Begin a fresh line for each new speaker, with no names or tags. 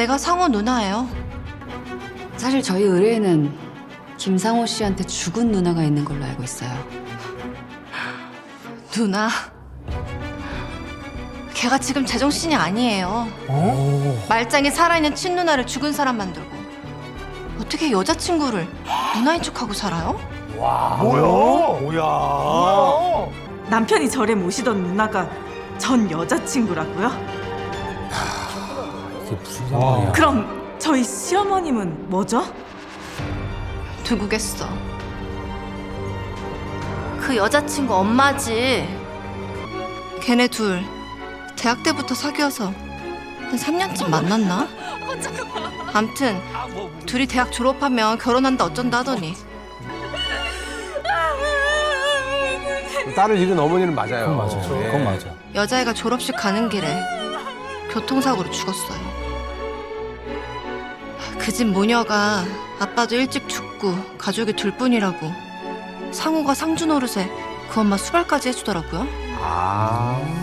내가 상호 누나예요.
사실 저희 의뢰에는 김상호 씨한테 죽은 누나가 있는 걸로 알고 있어요.
누나. 걔가 지금 제정신이 아니에요. 말짱이 살아있는 친누나를 죽은 사람 만들고 어떻게 여자친구를 누나인 척하고 살아요?
뭐야? 뭐야?
남편이 저를 모시던 누나가 전 여자친구라고요?
이게 무슨 상황이야?
그럼 저희 시어머님은 뭐죠?
누구겠어? 그 여자친구 엄마지. 걔네 둘 대학 때부터 사귀어서 한 3년쯤 만났나? 암튼 둘이 대학 졸업하면 결혼한다 어쩐다 하더니
딸을 잃은 어머니는 맞아요.
그건 맞아.
예.
그건 맞아.
여자애가 졸업식 가는 길에 교통사고로 죽었어요. 그 집 모녀가 아빠도 일찍 죽고 가족이 둘뿐이라고 상우가 상주 노릇에 그 엄마 수발까지 해주더라고요.
아.